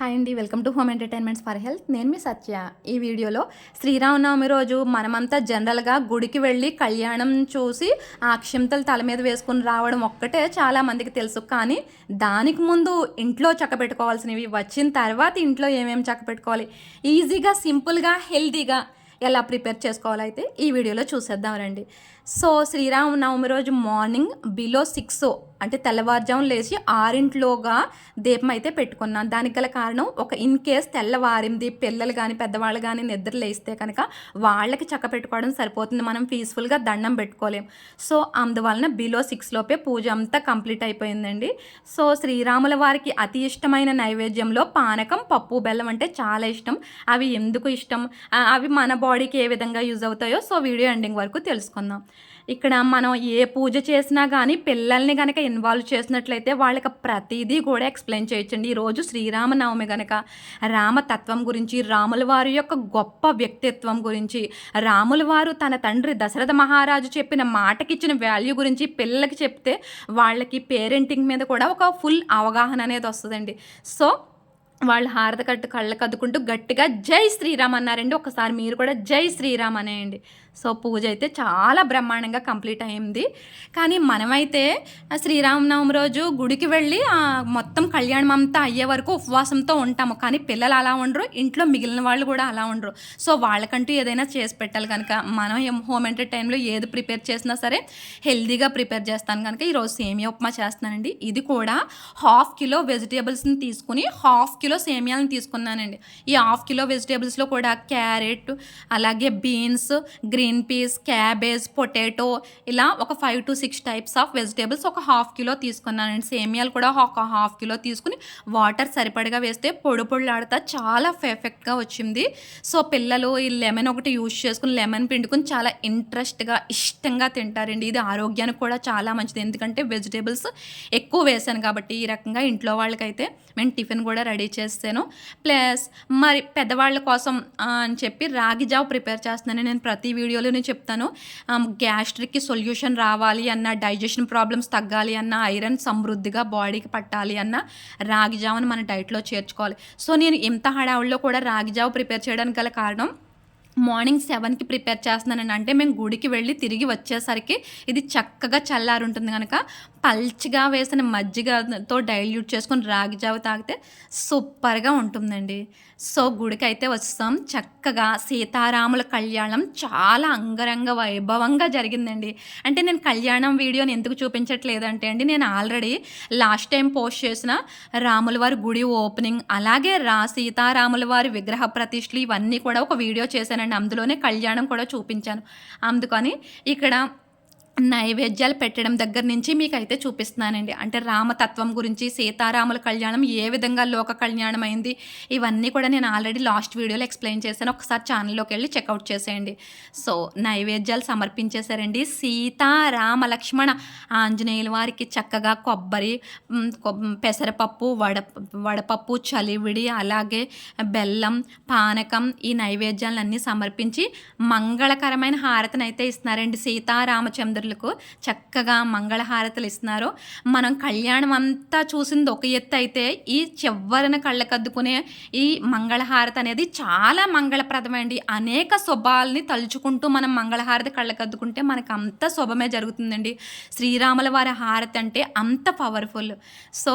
Hi అండి welcome to home entertainments for health. నేను మీ సత్య. ఈ వీడియోలో శ్రీరామనవమి రోజు మనమంతా జనరల్గా గుడికి వెళ్ళి కళ్యాణం చూసి ఆ అక్షంతలు తల మీద వేసుకుని రావడం ఒక్కటే చాలా మందికి తెలుసు. కానీ దానికి ముందు ఇంట్లో చక్కబెట్టుకోవాల్సినవి వచ్చిన తర్వాత ఇంట్లో ఏమేమి చక్కబెట్టుకోవాలి ఈజీగా సింపుల్గా హెల్తీగా ఎలా ప్రిపేర్ చేసుకోవాలైతే ఈ వీడియోలో చూసేద్దాం రండి. సో శ్రీరామనవమి రోజు మార్నింగ్ బిలో సిక్స్ అంటే తెల్లవారుజామున లేచి ఆరింట్లోగా దీపం అయితే పెట్టుకున్నాను. దానికి గల కారణం ఒక ఇన్ కేస్ తెల్లవారింది పిల్లలు కానీ పెద్దవాళ్ళు కానీ నిద్ర లేస్తే కనుక వాళ్ళకి చక్క పెట్టుకోవడం సరిపోతుంది. మనం పీస్ఫుల్గా దండం పెట్టుకోలేం. సో అందువలన బిలో సిక్స్ లోపే పూజ అంతా కంప్లీట్ అయిపోయిందండి. సో శ్రీరాముల వారికి అతి ఇష్టమైన నైవేద్యంలో పానకం పప్పు బెల్లం అంటే చాలా ఇష్టం. అవి ఎందుకు ఇష్టం? అవి మన బాడీకి ఏ విధంగా యూజ్ అవుతాయో సో వీడియో ఎండింగ్ వరకు తెలుసుకుందాం. ఇక్కడ మనం ఏ పూజ చేసినా కానీ పిల్లల్ని కనుక ఇన్వాల్వ్ చేసినట్లయితే వాళ్ళకి ప్రతిదీ కూడా ఎక్స్ప్లెయిన్ చేయొచ్చండి. ఈరోజు శ్రీరామనవమి కనుక రామతత్వం గురించి రాముల వారి యొక్క గొప్ప వ్యక్తిత్వం గురించి రాముల వారు తన తండ్రి దశరథ మహారాజు చెప్పిన మాటకిచ్చిన వాల్యూ గురించి పిల్లలకి చెప్తే వాళ్ళకి పేరెంటింగ్ మీద కూడా ఒక ఫుల్ అవగాహన అనేది వస్తుందండి. సో వాళ్ళు హారత కట్టు కళ్ళకు అద్దుకుంటూ గట్టిగా జై శ్రీరామ్ అన్నారండి. ఒకసారి మీరు కూడా జై శ్రీరామ్ అనేయండి. సో పూజ అయితే చాలా బ్రహ్మాండంగా కంప్లీట్ అయింది. కానీ మనమైతే శ్రీరామనవమి రోజు గుడికి వెళ్ళి మొత్తం కళ్యాణం అంతా అయ్యే వరకు ఉపవాసంతో ఉంటాము. కానీ పిల్లలు అలా ఉండరు ఇంట్లో మిగిలిన వాళ్ళు కూడా అలా ఉండరు. సో వాళ్ళకంటూ ఏదైనా చేసి పెట్టాలి కనుక మనం హోమ్ ఎంటర్టైన్లో ఏది ప్రిపేర్ చేసినా సరే హెల్దీగా ప్రిపేర్ చేస్తాను కనుక ఈరోజు సేమియా ఉప్మా చేస్తున్నానండి. ఇది కూడా హాఫ్ కిలో వెజిటేబుల్స్ని తీసుకుని హాఫ్ కిలో సేమియాలను తీసుకున్నానండి. ఈ హాఫ్ కిలో వెజిటేబుల్స్లో కూడా క్యారెట్ అలాగే beans green green peas cabbage potato ఇలా ఒక five to six types of vegetables ఒక హాఫ్ కిలో తీసుకున్నానండి సేమియాలు కూడా ఒక హాఫ్ కిలో తీసుకుని వాటర్ సరిపడగా వేస్తే పొడి పొడిలాడుతా చాలా పర్ఫెక్ట్గా వచ్చింది. సో పిల్లలు ఈ లెమన్ ఒకటి యూజ్ చేసుకుని లెమన్ పిండుకుని చాలా ఇంట్రెస్ట్గా ఇష్టంగా తింటారండి. ఇది ఆరోగ్యానికి కూడా చాలా మంచిది. ఎందుకంటే వెజిటేబుల్స్ ఎక్కువ వేసాను కాబట్టి ఈ రకంగా ఇంట్లో వాళ్ళకైతే నేను టిఫిన్ కూడా రెడీ చేస్తాను. ప్లస్ మరి పెద్దవాళ్ళ కోసం అని చెప్పి రాగి జావ ప్రిపేర్ చేస్తున్నాను. నేను ప్రతి వీడియో నేను చెప్తాను. గ్యాస్ట్రిక్కి సొల్యూషన్ రావాలి అన్న డైజెషన్ ప్రాబ్లమ్స్ తగ్గాలి అన్న ఐరన్ సమృద్ధిగా బాడీకి పట్టాలి అన్న రాగి జావను మన డైట్లో చేర్చుకోవాలి. సో నేను ఎంత హడావుల్లో కూడా రాగి జావ ప్రిపేర్ చేయడానికి గల కారణం మార్నింగ్ సెవెన్కి ప్రిపేర్ చేస్తున్నానండి. అంటే మేము గుడికి వెళ్ళి తిరిగి వచ్చేసరికి ఇది చక్కగా చల్లారి ఉంటుంది కనుక పల్చిగా వేసిన మజ్జిగతో డైల్యూట్ చేసుకొని రాగి జావ తాగితే సూపర్గా ఉంటుందండి. సో గుడికి అయితే వస్తాం. చక్కగా సీతారాముల కళ్యాణం చాలా అంగరంగ వైభవంగా జరిగిందండి. అంటే నేను కళ్యాణం వీడియోని ఎందుకు చూపించట్లేదు అంటే అండి నేను ఆల్రెడీ లాస్ట్ టైం పోస్ట్ చేసిన రాముల వారి గుడి ఓపెనింగ్ అలాగే రా సీతారాముల వారి విగ్రహ ప్రతిష్ఠలు ఇవన్నీ కూడా ఒక వీడియో చేశానండి. అందులోనే కళ్యాణం కూడా చూపించాను. అందుకని ఇక్కడ నైవేద్యాలు పెట్టడం దగ్గర నుంచి మీకు అయితే చూపిస్తున్నానండి. అంటే రామతత్వం గురించి సీతారాముల కళ్యాణం ఏ విధంగా లోక కళ్యాణం అయింది ఇవన్నీ కూడా నేను ఆల్రెడీ లాస్ట్ వీడియోలో ఎక్స్ప్లెయిన్ చేశాను. ఒకసారి ఛానల్లోకి వెళ్ళి చెక్అవుట్ చేసేయండి. సో నైవేద్యాలు సమర్పించేశారండి. సీత రామ లక్ష్మణ ఆంజనేయుల వారికి చక్కగా కొబ్బరి పెసరపప్పు వడ వడపప్పు చలివిడి అలాగే బెల్లం పానకం ఈ నైవేద్యాలన్నీ సమర్పించి మంగళకరమైన హారతిని అయితే ఇస్తున్నారండి సీతారామచంద్రులకు చక్కగా మంగళహారతలు ఇస్తున్నారు. మనం కళ్యాణం అంతా చూసింది ఒక ఎత్తు అయితే ఈ చివరిన కళ్ళకద్దుకునే ఈ మంగళహారతి అనేది చాలా మంగళప్రదమండి. అనేక శుభాలని తలుచుకుంటూ మనం మంగళహారతి కళ్ళకద్దుకుంటే మనకు అంత శుభమే జరుగుతుందండి. శ్రీరాముల వారి హారతి అంటే అంత పవర్ఫుల్. సో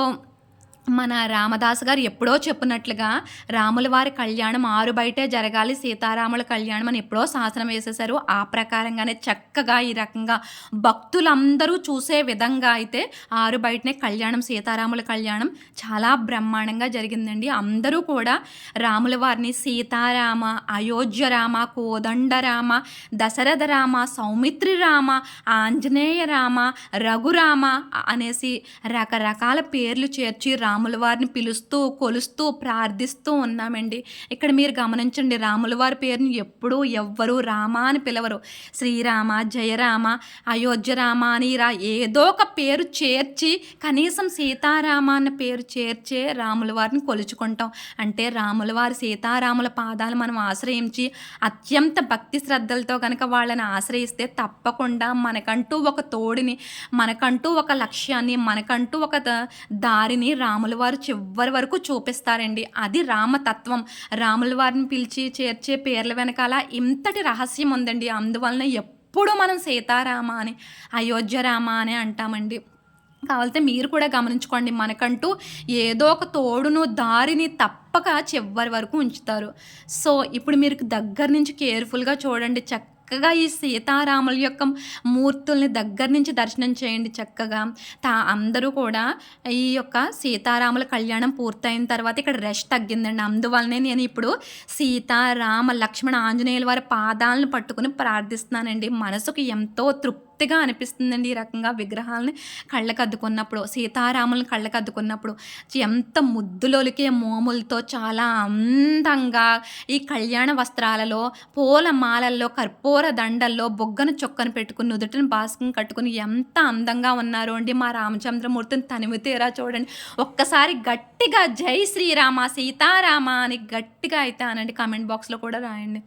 మన రామదాస్ గారు ఎప్పుడో చెప్పినట్లుగా రాముల వారి కళ్యాణం ఆరు బయటే జరగాలి సీతారాముల కళ్యాణం అని ఎప్పుడో శాసనం వేసేశారు. ఆ ప్రకారంగానే చక్కగా ఈ రకంగా భక్తులందరూ చూసే విధంగా అయితే ఆరు బయటనే కళ్యాణం సీతారాముల కళ్యాణం చాలా బ్రహ్మాండంగా జరిగిందండి. అందరూ కూడా రాముల వారిని సీతారామ అయోధ్య రామ కోదండరామ దశరథ రామ సౌమిత్రి రామ ఆంజనేయ రామ రఘురామ అనేసి రకరకాల పేర్లు చేర్చి రామ రాముల వారిని పిలుస్తూ కొలుస్తూ ప్రార్థిస్తూ ఉన్నామండి. ఇక్కడ మీరు గమనించండి రాముల వారి పేరుని ఎప్పుడూ ఎవ్వరూ రామ అని పిలవరు. శ్రీరామ జయరామ అయోధ్య రామ అని రా ఏదో ఒక పేరు చేర్చి కనీసం సీతారామ అన్న పేరు చేర్చే రాముల వారిని కొలుచుకుంటాం. అంటే రాముల వారి సీతారాముల పాదాలు మనం ఆశ్రయించి అత్యంత భక్తి శ్రద్ధలతో కనుక వాళ్ళని ఆశ్రయిస్తే తప్పకుండా మనకంటూ ఒక తోడిని మనకంటూ ఒక లక్ష్యాన్ని మనకంటూ ఒక దారిని రాముల రాముల వారు చివరి వరకు చూపిస్తారండి. అది రామతత్వం. రాముల వారిని పిలిచి చేర్చే పేర్ల వెనకాల ఇంతటి రహస్యం ఉందండి. అందువలన ఎప్పుడు మనం సీతారామ అని అయోధ్య రామ అని అంటామండి. కావాలంటే మీరు కూడా గమనించుకోండి. మనకంటూ ఏదో ఒక తోడును దారిని తప్పక చివరి వరకు ఉంచుతారు. సో ఇప్పుడు మీరు దగ్గర నుంచి కేర్ఫుల్గా చూడండి. చక్కగా ఈ సీతారాముల యొక్క మూర్తుల్ని దగ్గర నుంచి దర్శనం చేయండి చక్కగా. తా అందరూ కూడా ఈ యొక్క సీతారాముల కళ్యాణం పూర్తయిన తర్వాత ఇక్కడ రెస్ట్ తగ్గిందండి. అందువల్లనే నేను ఇప్పుడు సీతారామ లక్ష్మణ ఆంజనేయుల వారి పాదాలను పట్టుకుని ప్రార్థిస్తున్నానండి. మనసుకు ఎంతో తృప్తి కొత్తగా అనిపిస్తుందండి ఈ రకంగా విగ్రహాలని కళ్ళకు అద్దుకున్నప్పుడు సీతారాములను కళ్ళకు అద్దుకున్నప్పుడు ఎంత ముద్దులోలికే మోములతో చాలా అందంగా ఈ కళ్యాణ వస్త్రాలలో పూల మాలల్లో కర్పూర దండల్లో బొగ్గను చొక్కను పెట్టుకుని నుదుటిని బాస్కం కట్టుకుని ఎంత అందంగా ఉన్నారు అండి మా రామచంద్రమూర్తిని తనివితేరా చూడండి. ఒక్కసారి గట్టిగా జై శ్రీరామ సీతారామ అని గట్టిగా అయితే అనండి. కామెంట్ బాక్స్లో కూడా రాయండి.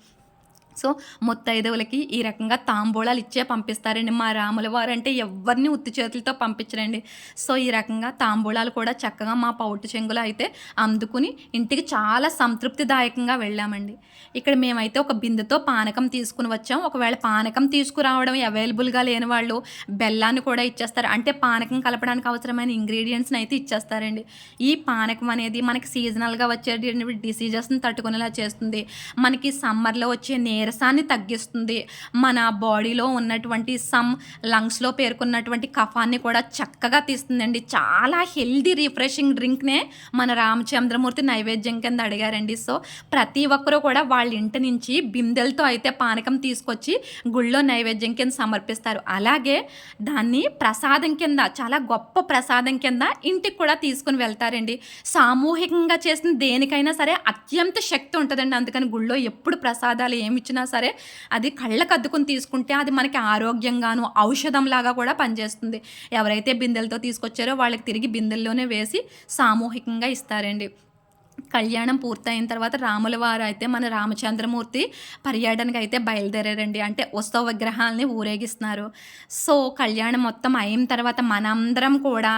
సో ముత్తైదవులకి ఈ రకంగా తాంబూలాలు ఇచ్చే పంపిస్తారండి. మా రాముల వారు అంటే ఎవరిని ఉత్తి చేతులతో పంపించరండి. సో ఈ రకంగా తాంబూలాలు కూడా చక్కగా మా పౌటు చెంగులో అయితే అందుకుని ఇంటికి చాలా సంతృప్తిదాయకంగా వెళ్ళామండి. ఇక్కడ మేమైతే ఒక బిందెతో పానకం తీసుకుని వచ్చాం. ఒకవేళ పానకం తీసుకురావడం అవైలబుల్గా లేని వాళ్ళు బెల్లాన్ని కూడా ఇచ్చేస్తారు. అంటే పానకం కలపడానికి అవసరమైన ఇంగ్రీడియంట్స్ని అయితే ఇచ్చేస్తారండి. ఈ పానకం అనేది మనకి సీజనల్గా వచ్చే డిసీజెస్ని తట్టుకునేలా చేస్తుంది. మనకి సమ్మర్లో వచ్చే నీరసాన్ని తగ్గిస్తుంది. మన బాడీలో ఉన్నటువంటి సమ్ లంగ్స్లో పేర్కొన్నటువంటి కఫాన్ని కూడా చక్కగా తీస్తుందండి. చాలా హెల్దీ రిఫ్రెషింగ్ డ్రింక్నే మన రామచంద్రమూర్తి నైవేద్యం కింద అడిగారండి. సో ప్రతి ఒక్కరూ కూడా వాళ్ళ ఇంటి నుంచి బిందెలతో అయితే పానకం తీసుకొచ్చి గుళ్ళో నైవేద్యం కింద సమర్పిస్తారు. అలాగే దాన్ని ప్రసాదం కింద చాలా గొప్ప ప్రసాదం కింద ఇంటికి కూడా తీసుకుని వెళ్తారండి. సామూహికంగా చేసిన దేనికైనా సరే అత్యంత శక్తి ఉంటుందండి. అందుకని గుళ్ళో ఎప్పుడు ప్రసాదాలు ఏమి ఇచ్చినా సరే అది కళ్ళకు అద్దుకుని తీసుకుంటే అది మనకి ఆరోగ్యంగాను ఔషధంలాగా కూడా పనిచేస్తుంది. ఎవరైతే బిందెలతో తీసుకొచ్చారో వాళ్ళకి తిరిగి బిందెల్లోనే వేసి సామూహికంగా ఇస్తారండి. కళ్యాణం పూర్తయిన తర్వాత రాముల వారు అయితే మన రామచంద్రమూర్తి పర్యటనకు అయితే బయలుదేరారండి. అంటే ఉత్సవ విగ్రహాలని ఊరేగిస్తున్నారు. సో కళ్యాణం మొత్తం అయిన తర్వాత మనందరం కూడా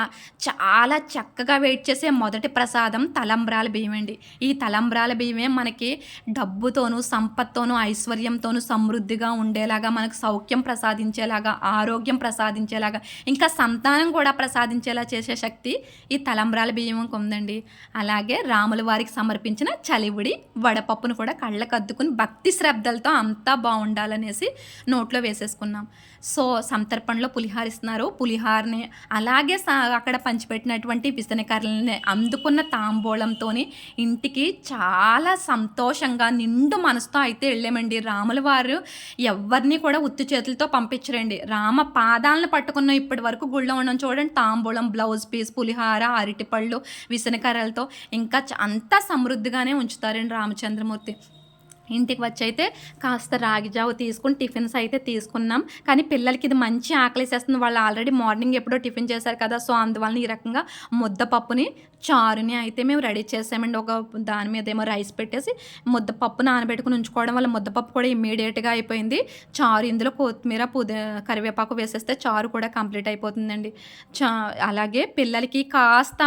చాలా చక్కగా వెయిట్ చేసే మొదటి ప్రసాదం తలంబ్రాల బియ్యం అండి. ఈ తలంబ్రాల బియ్యమే మనకి డబ్బుతోనూ సంపత్తోనూ ఐశ్వర్యంతోనూ సమృద్ధిగా ఉండేలాగా మనకు సౌఖ్యం ప్రసాదించేలాగా ఆరోగ్యం ప్రసాదించేలాగా ఇంకా సంతానం కూడా ప్రసాదించేలా చేసే శక్తి ఈ తలంబ్రాల బియ్యం ఉందండి అలాగే రాముల వారికి సమర్పించిన చలివుడి వడపప్పును కూడా కళ్ళకు అద్దుకుని భక్తి శ్రద్ధలతో అంతా బాగుండాలనేసి నోట్లో వేసేసుకున్నాం. సో సంతర్పణలో పులిహార ఇస్తున్నారు. పులిహారని అలాగే అక్కడ పంచిపెట్టినటువంటి విసనకర్రలని అందుకున్న తాంబూలంతో ఇంటికి చాలా సంతోషంగా నిండు మనసుతో అయితే వెళ్ళామండి. రాముల వారు ఎవరిని కూడా ఉత్తి చేతులతో పంపించరండి. రామ పాదాలను పట్టుకున్న ఇప్పటి వరకు గుళ్ళో ఉండడం చూడండి. తాంబూలం బ్లౌజ్ పీస్ పులిహార అరటిపళ్ళు విసనకర్రలతో. ఇంకా అంత అంతా సమృద్ధిగానే ఉంచుతారండి రామచంద్రమూర్తి. ఇంటికి వచ్చి అయితే కాస్త రాగి జావ తీసుకుని టిఫిన్స్ అయితే తీసుకున్నాం. కానీ పిల్లలకి ఇది మంచి ఆకలిసేస్తుంది. వాళ్ళు ఆల్రెడీ మార్నింగ్ ఎప్పుడో టిఫిన్ చేశారు కదా సో అందువలన ఈ రకంగా ముద్దపప్పుని చారుని అయితే మేము రెడీ చేసామండి. ఒక దాని మీద ఏమో రైస్ పెట్టేసి ముద్దపప్పు నానబెట్టుకుని ఉంచుకోవడం వల్ల ముద్దపప్పు కూడా ఇమ్మీడియట్గా అయిపోయింది. చారు ఇందులో కొత్తిమీర పుద కరివేపాకు వేసేస్తే చారు కూడా కంప్లీట్ అయిపోతుందండి. చా అలాగే పిల్లలకి కాస్త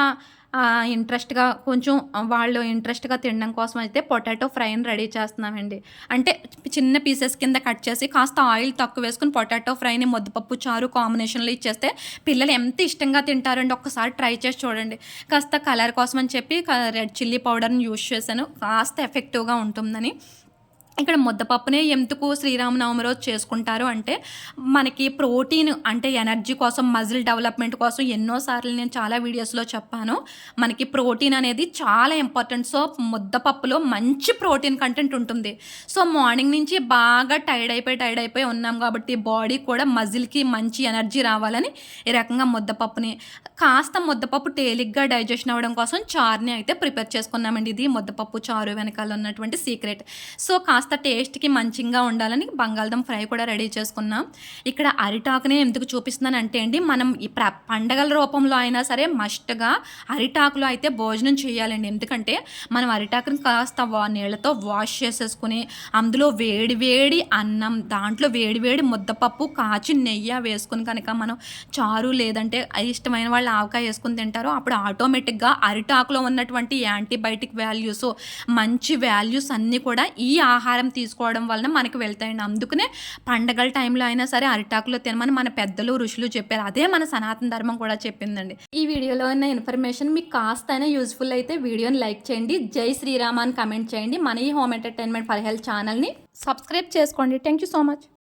ఇంట్రెస్ట్గా కొంచెం వాళ్ళు ఇంట్రెస్ట్గా తినడం కోసం అయితే పొటాటో ఫ్రైని రెడీ చేస్తున్నామండి. అంటే చిన్న పీసెస్ కింద కట్ చేసి కాస్త ఆయిల్ తక్కువ వేసుకుని పొటాటో ఫ్రైని ముద్దపప్పు చారు కాంబినేషన్లో ఇచ్చేస్తే పిల్లలు ఎంత ఇష్టంగా తింటారండి. ఒక్కసారి ట్రై చేసి చూడండి. కాస్త కలర్ కోసం అని చెప్పి రెడ్ చిల్లీ పౌడర్ని యూజ్ చేశాను. కాస్త ఎఫెక్టివ్గా ఉంటుందని. ఇక్కడ ముద్దపప్పునే ఎందుకు శ్రీరామనవమి రోజు చేసుకుంటారు అంటే మనకి ప్రోటీన్ అంటే ఎనర్జీ కోసం మజిల్ డెవలప్మెంట్ కోసం ఎన్నోసార్లు నేను చాలా వీడియోస్లో చెప్పాను. మనకి ప్రోటీన్ అనేది చాలా ఇంపార్టెంట్. సో ముద్దపప్పులో మంచి ప్రోటీన్ కంటెంట్ ఉంటుంది. సో మార్నింగ్ నుంచి బాగా టైర్డ్ అయిపోయి టైర్డ్ అయిపోయి ఉన్నాం కాబట్టి బాడీ కూడా మజిల్కి మంచి ఎనర్జీ రావాలని ఈ రకంగా ముద్దపప్పుని కాస్త ముద్దపప్పు తేలిగ్గా డైజెషన్ అవ్వడం కోసం చారుని అయితే ప్రిపేర్ చేసుకున్నామండి. ఇది ముద్దపప్పు చారు వెనకాల ఉన్నటువంటి సీక్రెట్. సో కాస్త కాస్త టేస్ట్కి మంచిగా ఉండాలని బంగాళదుంప ఫ్రై కూడా రెడీ చేసుకున్నాం. ఇక్కడ అరిటాకునే ఎందుకు చూపిస్తున్నాను అంటే అండి మనం ఈ ప్ర పండగల రూపంలో అయినా సరే మస్ట్గా అరిటాకులో అయితే భోజనం చేయాలండి. ఎందుకంటే మనం అరిటాకుని కాస్త వా నీళ్ళతో వాష్ చేసేసుకుని అందులో వేడి వేడి అన్నం దాంట్లో వేడి వేడి ముద్దపప్పు కాచి నెయ్యి వేసుకుని కనుక మనం చారు లేదంటే ఇష్టమైన వాళ్ళు ఆవకాయ వేసుకుని తింటారో అప్పుడు ఆటోమేటిక్గా అరిటాకులో ఉన్నటువంటి యాంటీబయాటిక్ వాల్యూస్ మంచి వాల్యూస్ అన్నీ కూడా ఈ ఆహారం ఆహారం తీసుకోవడం వలన మనకి వెళ్తాయండి. అందుకనే పండగల టైంలో అయినా సరే అరిటాకులో తినమని మన పెద్దలు ఋషులు చెప్పారు. అదే మన సనాతన ధర్మం కూడా చెప్పిందండి. ఈ వీడియోలో ఉన్న ఇన్ఫర్మేషన్ మీకు కాస్త అయినా యూస్ఫుల్ అయితే వీడియోని లైక్ చేయండి. జై శ్రీరామ్ అని కమెంట్ చేయండి. మన ఈ హోమ్ ఎంటర్టైన్మెంట్ ఫర్ హెల్త్ ఛానల్ని సబ్స్క్రైబ్ చేసుకోండి. Thank you so much.